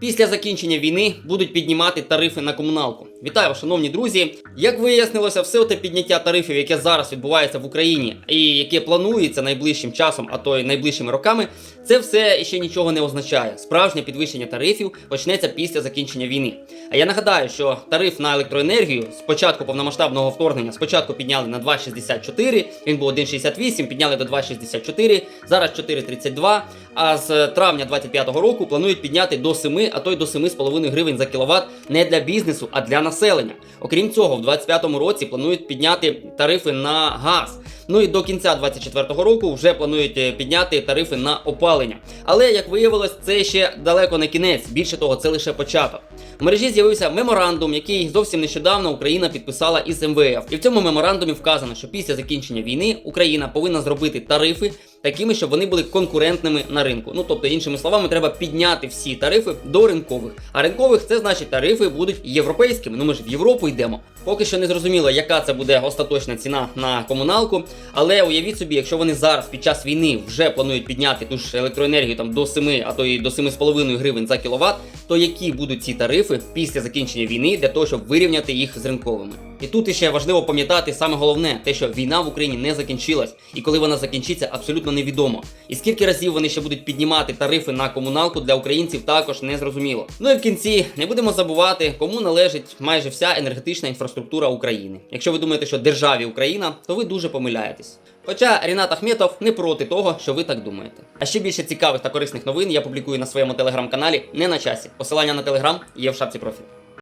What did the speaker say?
Після закінчення війни будуть піднімати тарифи на комуналку. Вітаю, шановні друзі. Як вияснилося, все те підняття тарифів, яке зараз відбувається в Україні, і яке планується найближчим часом, а то й найближчими роками, це все ще нічого не означає. Справжнє підвищення тарифів почнеться після закінчення війни. А я нагадаю, що тариф на електроенергію з початку повномасштабного вторгнення спочатку підняли на 2,64, він був 1,68, підняли до 2,64, зараз 4,32. А з травня 2025 року планують підняти до 7, а то й до 7,5 гривень за кіловат не для бізнесу, а для населення. Окрім цього, в 2025 році планують підняти тарифи на газ. Ну і до кінця 2024 року вже планують е, підняти тарифи на опалення. Але як виявилось, це ще далеко не кінець. Більше того, це лише початок. В мережі з'явився меморандум, який зовсім нещодавно Україна підписала із МВФ. І в цьому меморандумі вказано, що після закінчення війни Україна повинна зробити тарифи такими, щоб вони були конкурентними на ринку. Ну тобто, іншими словами, треба підняти всі тарифи до ринкових. А ринкових це значить тарифи будуть європейськими. Ну ми ж в Європу йдемо. Поки що не зрозуміло, яка це буде остаточна ціна на комуналку. Але уявіть собі, якщо вони зараз під час війни вже планують підняти ту ж електроенергію там до 7, а то й до 7,5 гривень за кіловат, то які будуть ці тарифи після закінчення війни для того, щоб вирівняти їх з ринковими? І тут іще важливо пам'ятати саме головне, те, що війна в Україні не закінчилась, і коли вона закінчиться, абсолютно невідомо. І скільки разів вони ще будуть піднімати тарифи на комуналку для українців, також не зрозуміло. Ну і в кінці не будемо забувати, кому належить майже вся енергетична інфраструктура України. Якщо ви думаєте, що державі Україна, то ви дуже помиляєтесь. Хоча Рінат Ахметов не проти того, що ви так думаєте. А ще більше цікавих та корисних новин я публікую на своєму телеграм-каналі не на часі. Посилання на телеграм є в шапці профілю.